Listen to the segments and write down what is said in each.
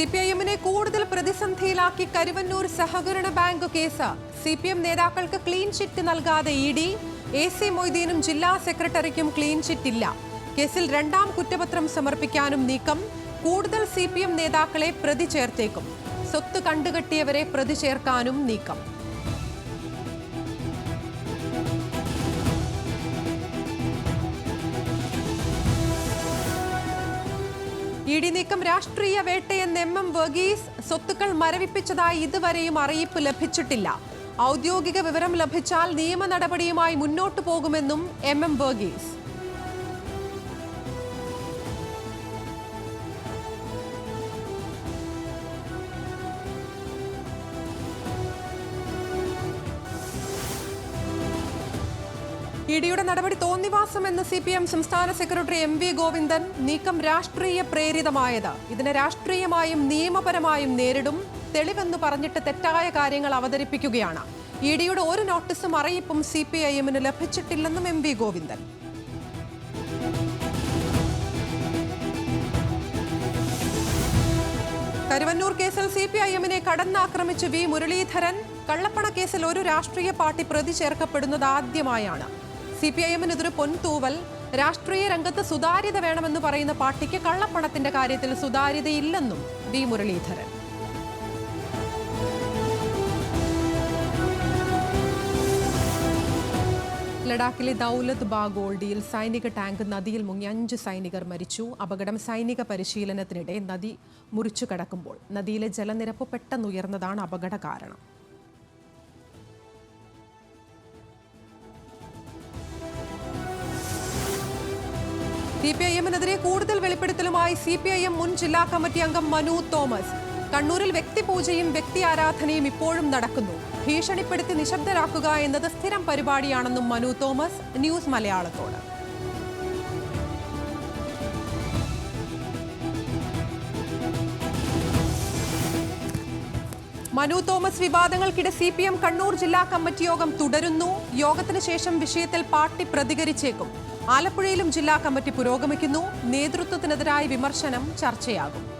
C P I എമ്മിനെ കൂടുതൽ പ്രതിസന്ധിയിലാക്കി കരുവന്നൂർ സഹകരണ bank case. C P M നേതാക്കൾക്ക് ക്ലീൻ ചിറ്റ് നൽകാതെ ഇ ഡി എ സി മൊയ്തീനും ജില്ലാ സെക്രട്ടറിക്കും ക്ലീൻ ചിറ്റ് ഇല്ല. കേസിൽ രണ്ടാം കുറ്റപത്രം സമർപ്പിക്കാനും നീക്കം. കൂടുതൽ സി പി എം നേതാക്കളെ പ്രതി ചേർത്തേക്കും. സ്വത്ത് കണ്ടുകെട്ടിയവരെ പ്രതി ചേർക്കാനും നീക്കം. ഇ ഡി നീക്കം രാഷ്ട്രീയ വേട്ടയെന്ന് എം എം വർഗീസ് സ്വത്തുക്കൾ മരവിപ്പിച്ചതായി ഇതുവരെയും അറിയിപ്പ് ലഭിച്ചിട്ടില്ല. ഔദ്യോഗിക വിവരം ലഭിച്ചാൽ നിയമ നടപടിയുമായി മുന്നോട്ടു പോകുമെന്നും എം എം വർഗീസ്. ഇഡിയുടെ നടപടി തോന്നിവാസം എന്ന് സി പി എം സംസ്ഥാന സെക്രട്ടറി എം വി ഗോവിന്ദൻ നീക്കം രാഷ്ട്രീയ പ്രേരിതമായത്. ഇതിനെ രാഷ്ട്രീയമായും നിയമപരമായും നേരിടും തെളിവെന്ന് പറഞ്ഞിട്ട് തെറ്റായ കാര്യങ്ങൾ അവതരിപ്പിക്കുകയാണ്. ഇഡിയുടെ ഒരു നോട്ടീസും അറിയിപ്പും സി പി ഐ എമ്മിന് ലഭിച്ചിട്ടില്ലെന്നും എം വി ഗോവിന്ദൻ. കരുവന്നൂർ കേസിൽ സി പി ഐ എമ്മിനെ കടന്നാക്രമിച്ച് വി മുരളീധരൻ കള്ളപ്പണ കേസിൽ ഒരു രാഷ്ട്രീയ പാർട്ടി പ്രതി ചേർക്കപ്പെടുന്നത് ആദ്യമായാണ്. സി പി ഐ എമ്മിന് ഇതൊരു പൊൻതൂവൽ. രാഷ്ട്രീയ രംഗത്ത് സുതാര്യത വേണമെന്ന് പറയുന്ന പാർട്ടിക്ക് കള്ളപ്പണത്തിന്റെ കാര്യത്തിൽ സുതാര്യതയില്ലെന്നും വി മുരളീധരൻ. ലഡാക്കിലെ ദൗലത് ബാഗോൾഡിയിൽ സൈനിക ടാങ്ക് നദിയിൽ മുങ്ങി അഞ്ച് സൈനികർ മരിച്ചു. അപകടം സൈനിക പരിശീലനത്തിനിടെ നദി മുറിച്ചു കടക്കുമ്പോൾ നദിയിലെ ജലനിരപ്പ് പെട്ടെന്നുയർന്നതാണ് അപകട കാരണം. സി പി ഐ എമ്മിനെതിരെ കൂടുതൽ വെളിപ്പെടുത്തലുമായി സി പി ഐ എം മുൻ ജില്ലാ കമ്മിറ്റി അംഗം മനു തോമസ്. കണ്ണൂരിൽ വ്യക്തിപൂജയും വ്യക്തി ആരാധനയും ഇപ്പോഴും നടക്കുന്നു. ഭീഷണിപ്പെടുത്തി നിശബ്ദരാക്കുക എന്നത് സ്ഥിരം പരിപാടിയാണെന്നും മനു തോമസ് ന്യൂസ് മലയാളത്തോട്. മനു തോമസ് വിവാദങ്ങൾക്കിടെ സി പി എം കണ്ണൂർ ജില്ലാ കമ്മിറ്റി യോഗം തുടരുന്നു. യോഗത്തിന് ശേഷം വിഷയത്തിൽ പാർട്ടി പ്രതികരിച്ചേക്കും. ആലപ്പുഴയിലും ജില്ലാ കമ്മിറ്റി പുരോഗമിക്കുന്നു. നേതൃത്വത്തിനെതിരായ വിമർശനം ചർച്ചയാകും.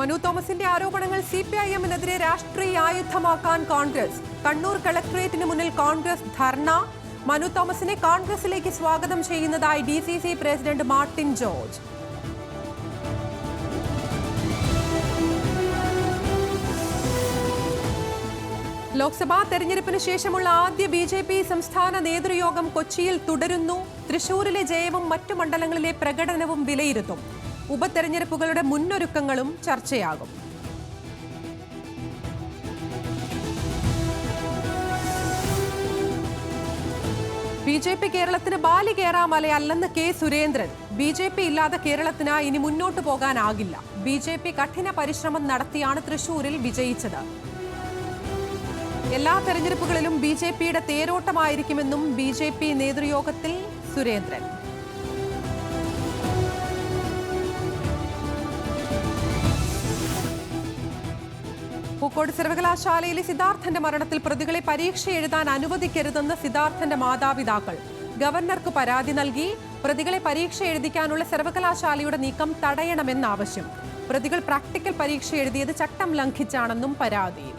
മനു തോമസിന്റെ ആരോപണങ്ങൾ സി പി ഐ എമ്മിനെതിരെ രാഷ്ട്രീയ ആയുധമാക്കാൻ കോൺഗ്രസ്. കണ്ണൂർ കളക്ടറേറ്റിന് മുന്നിൽ കോൺഗ്രസ് ധർണ. മനു തോമസിനെ കോൺഗ്രസിലേക്ക് സ്വാഗതം ചെയ്യുന്നതായി D C C president Martin George. Lok Sabha തെരഞ്ഞെടുപ്പിന് ശേഷമുള്ള ആദ്യ ബി ജെ പി സംസ്ഥാന നേതൃയോഗം കൊച്ചിയിൽ തുടരുന്നു. തൃശൂരിലെ ജയവും മറ്റു മണ്ഡലങ്ങളിലെ പ്രകടനവും വിലയിരുത്തും. ഉപതെരഞ്ഞെടുപ്പുകളുടെ മുന്നൊരുക്കങ്ങളും ചർച്ചയാകും. ബി ജെ പി കേരളത്തിന് ബാലി കേറാമലയല്ലെന്ന് K Surendran. B J P ഇല്ലാതെ കേരളത്തിന് ഇനി മുന്നോട്ടു പോകാനാകില്ല. ബി ജെ പി കഠിന പരിശ്രമം നടത്തിയാണ് തൃശൂരിൽ വിജയിച്ചത്. എല്ലാ തെരഞ്ഞെടുപ്പുകളിലും ബി ജെ പിയുടെ തേരോട്ടമായിരിക്കുമെന്നും ബി ജെ പി നേതൃയോഗത്തിൽ സുരേന്ദ്രൻ. പൂക്കോട് സർവകലാശാലയിലെ സിദ്ധാർത്ഥന്റെ മരണത്തിൽ പ്രതികളെ പരീക്ഷ എഴുതാൻ അനുവദിക്കരുതെന്ന് സിദ്ധാർത്ഥന്റെ മാതാപിതാക്കൾ. ഗവർണർക്ക് പരാതി നൽകി പ്രതികളെ പരീക്ഷ എഴുതിക്കാനുള്ള സർവകലാശാലയുടെ നീക്കം തടയണമെന്നാവശ്യം. പ്രതികൾ പ്രാക്ടിക്കൽ പരീക്ഷ എഴുതിയത് ചട്ടം ലംഘിച്ചാണെന്നും പരാതിയിൽ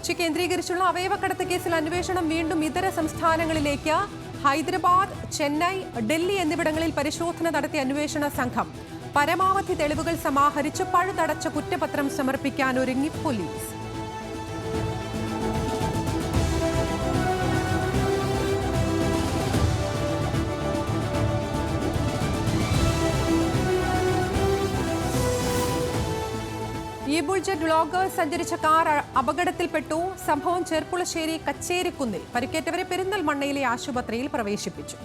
കൊച്ചി കേന്ദ്രീകരിച്ചുള്ള അവയവക്കടത്ത് കേസിൽ അന്വേഷണം വീണ്ടും ഇതര സംസ്ഥാനങ്ങളിലേക്ക്. ഹൈദരാബാദ് ചെന്നൈ ഡൽഹി എന്നിവിടങ്ങളിൽ പരിശോധന നടത്തിയ അന്വേഷണ സംഘം. പരമാവധി തെളിവുകൾ സമാഹരിച്ച് പഴുതടച്ച കുറ്റപത്രം സമർപ്പിക്കാൻ ഒരുങ്ങി പോലീസ്. ബുൾജറ്റ് വ്ളോഗർ സഞ്ചരിച്ച കാർ അപകടത്തിൽപ്പെട്ടു. സംഭവം ചെർപ്പുളശ്ശേരി കച്ചേരിക്കുന്നിൽ. പരിക്കേറ്റവരെ പെരിന്തൽമണ്ണയിലെ ആശുപത്രിയിൽ പ്രവേശിപ്പിച്ചു.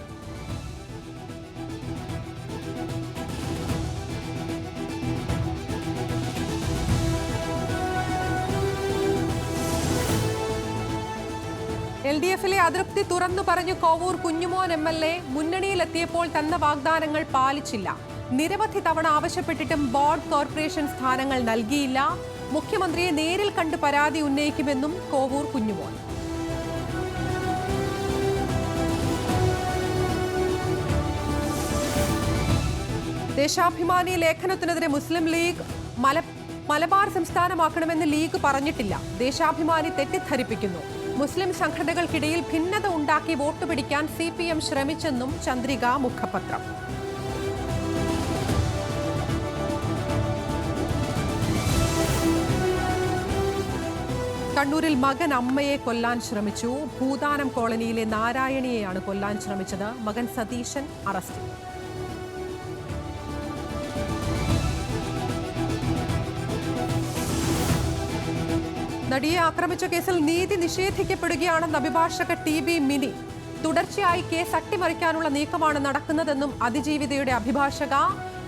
എൽ ഡി എഫിലെ അതൃപ്തി തുറന്നു പറഞ്ഞു Kovoor Kunjumon M L A. മുന്നണിയിലെത്തിയപ്പോൾ തന്ന വാഗ്ദാനങ്ങൾ പാലിച്ചില്ല. നിരവധി തവണ ആവശ്യപ്പെട്ടിട്ടും ബോർഡ് കോർപ്പറേഷൻ സ്ഥാനങ്ങൾ നൽകിയില്ല. മുഖ്യമന്ത്രിയെ നേരിൽ കണ്ട് പരാതി ഉന്നയിക്കുമെന്നും കോവൂർ കുഞ്ഞുമോൻ. ദേശാഭിമാനി ലേഖനത്തിനെതിരെ മുസ്ലിം ലീഗ് മല മലബാർ സംസ്ഥാനമാക്കണമെന്ന് ലീഗ് പറഞ്ഞിട്ടില്ല. ദേശാഭിമാനി തെറ്റിദ്ധരിപ്പിക്കുന്നു. മുസ്ലിം സംഘടനകൾക്കിടയിൽ ഭിന്നത ഉണ്ടാക്കി വോട്ട് പിടിക്കാൻ സി പി എം ശ്രമിച്ചെന്നും ചന്ദ്രിക മുഖപത്രം. കണ്ണൂരിൽ മകൻ അമ്മയെ കൊല്ലാൻ ശ്രമിച്ചു. ഭൂതാനം കോളനിയിലെ നാരായണിയെയാണ് കൊല്ലാൻ ശ്രമിച്ചത്. മകൻ സതീശൻ അറസ്റ്റിൽ നടിയെ ആക്രമിച്ച കേസിൽ നീതി നിഷേധിക്കപ്പെടുകയാണെന്ന് അഭിഭാഷക ടി ബി മിനി. തുടർച്ചയായി കേസ് അട്ടിമറിക്കാനുള്ള നീക്കമാണ് നടക്കുന്നതെന്നും അതിജീവിതയുടെ അഭിഭാഷക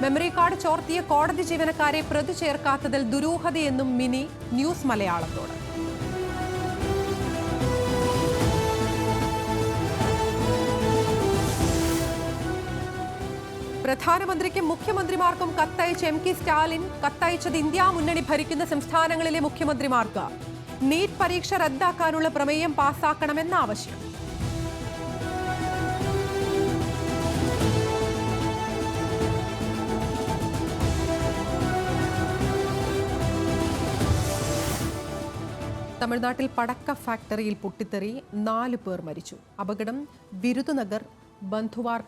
മെമ്മറി കാർഡ് ചോർത്തിയ കോടതി ജീവനക്കാരെ പ്രതി ചേർക്കാത്തതിൽ ദുരൂഹതയെന്നും മിനി ന്യൂസ് മലയാളത്തോട്. പ്രധാനമന്ത്രിക്കും മുഖ്യമന്ത്രിമാർക്കും കത്തയച്ച എം കെ സ്റ്റാലിൻ കത്തയച്ചത് ഇന്ത്യ മുന്നണി ഭരിക്കുന്ന സംസ്ഥാനങ്ങളിലെ മുഖ്യമന്ത്രിമാർക്ക്. നീറ്റ് പരീക്ഷ റദ്ദാക്കാനുള്ള പ്രമേയം പാസാക്കണമെന്ന ആവശ്യം. തമിഴ്നാട്ടിൽ പടക്ക ഫാക്ടറിയിൽ പൊട്ടിത്തെറി നാല് പേർ മരിച്ചു. അപകടം വിരുദുനഗർ ബന്ധുവാർ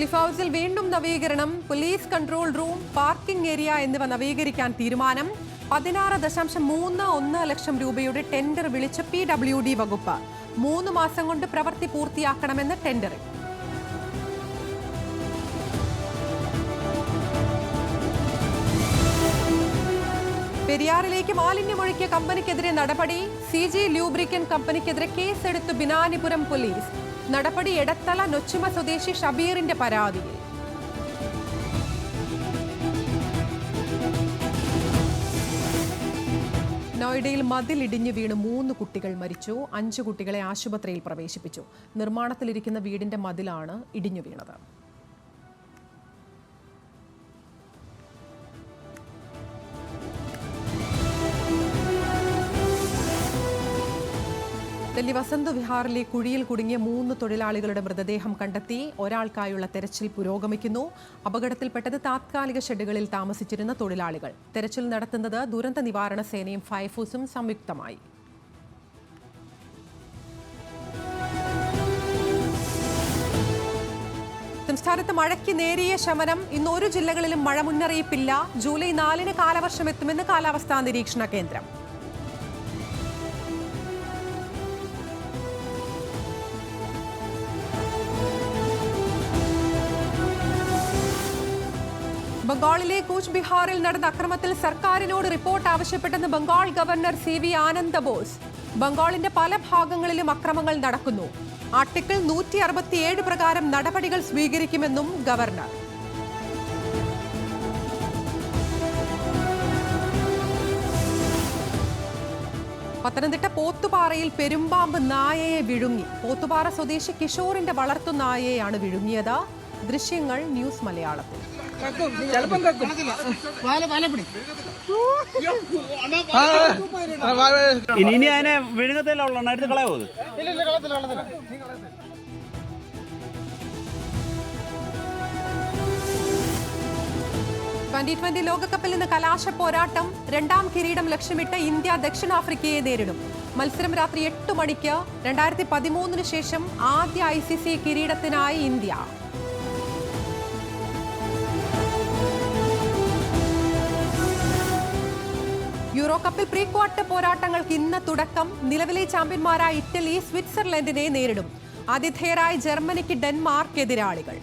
ക്ലിഫ് ഹൗസിൽ വീണ്ടും നവീകരണം police control room parking area എന്നിവ നവീകരിക്കാൻ തീരുമാനം. പതിനാറ് ദശാംശം മൂന്ന് ഒന്ന് ലക്ഷം രൂപയുടെ ടെൻഡർ വിളിച്ച പി ഡബ്ല്യു ഡി വകുപ്പ്. മൂന്ന് മാസം കൊണ്ട് പ്രവൃത്തി പൂർത്തിയാക്കണമെന്ന് ടെൻഡറിൽ. പെരിയാറിലേക്ക് മാലിന്യമൊഴുക്കിയ കമ്പനിക്കെതിരെ നടപടി. സി ജി ലൂബ്രിക്കൻ കമ്പനിക്കെതിരെ കേസെടുത്തു ബിനാനിപുരം പോലീസ്. നടപടി എടത്തല നൊച്ചുമ സ്വദേശി ഷബീറിന്റെ പരാതിയിൽ നോയിഡയിൽ മതിലിടിഞ്ഞു വീണ് മൂന്ന് കുട്ടികൾ മരിച്ചു. അഞ്ച് കുട്ടികളെ ആശുപത്രിയിൽ പ്രവേശിപ്പിച്ചു. നിർമ്മാണത്തിലിരിക്കുന്ന വീടിന്റെ മതിലാണ് ഇടിഞ്ഞു വീണത്. ഡൽഹി വസന്ത് വിഹാറിലെ കുഴിയിൽ കുടുങ്ങിയ മൂന്ന് തൊഴിലാളികളുടെ മൃതദേഹം കണ്ടെത്തി ഒരാൾക്കായുള്ള തെരച്ചിൽ പുരോഗമിക്കുന്നു. അപകടത്തിൽപ്പെട്ടത് താത്കാലിക ഷെഡുകളിൽ താമസിച്ചിരുന്ന തൊഴിലാളികൾ. തെരച്ചിൽ നടത്തുന്നത് ദുരന്ത നിവാരണ സേനയും ഫയർഫോഴ്സും സംയുക്തമായി. സംസ്ഥാനത്ത് മഴയ്ക്ക് നേരിയ ശമനം. ഇന്ന് ഒരു ജില്ലകളിലും മഴ മുന്നറിയിപ്പില്ല. ജൂലൈ നാലിന് കാലവർഷം എത്തുമെന്ന് കാലാവസ്ഥാ നിരീക്ഷണ കേന്ദ്രം. ബംഗാളിലെ കൂച്ച് ബിഹാറിൽ നടന്ന അക്രമത്തിൽ സർക്കാരിനോട് report ആവശ്യപ്പെട്ടെന്ന് Bengal governor C V Ananda Bose. ബംഗാളിന്റെ പല ഭാഗങ്ങളിലും അക്രമങ്ങൾ നടക്കുന്നു. ആർട്ടിക്കിൾ നൂറ്റി അറുപത്തിയേഴ് പ്രകാരം നടപടികൾ സ്വീകരിക്കുമെന്നും ഗവർണർ. പത്തനംതിട്ട പോത്തുപാറയിൽ പെരുമ്പാമ്പ് നായയെ വിഴുങ്ങി. പോത്തുപാറ സ്വദേശി കിഷോറിന്റെ വളർത്തു നായയെയാണ് വിഴുങ്ങിയത്. ദൃശ്യങ്ങൾ ന്യൂസ് മലയാളത്തിൽ. ചിലപ്പം കക്കും. വാല വാല പിടി. ഇനി ഇനി അതിനെ വിഴുങ്ങത്തല്ല ഉള്ളു. എടുത്ത് കളയോ ട്വന്റി ട്വന്റി ലോകകപ്പിൽ നിന്ന് കലാശ പോരാട്ടം രണ്ടാം കിരീടം ലക്ഷ്യമിട്ട് ഇന്ത്യ ദക്ഷിണാഫ്രിക്കയെ നേരിടും. മത്സരം രാത്രി എട്ട് മണിക്ക് രണ്ടായിരത്തി പതിമൂന്നിന് ശേഷം ആദ്യ ഐ സി സി കിരീടത്തിനായി ഇന്ത്യ. യൂറോ കപ്പിൽ പ്രീ ക്വാർട്ടർ പോരാട്ടങ്ങൾക്ക് ഇന്ന് തുടക്കം. നിലവിലെ ചാമ്പ്യന്മാരായ ഇറ്റലി സ്വിറ്റ്സർലൻഡിനെ നേരിടും. ആതിഥേയരായ ജർമ്മനിക്ക് ഡെൻമാർക്ക് എതിരാളികൾ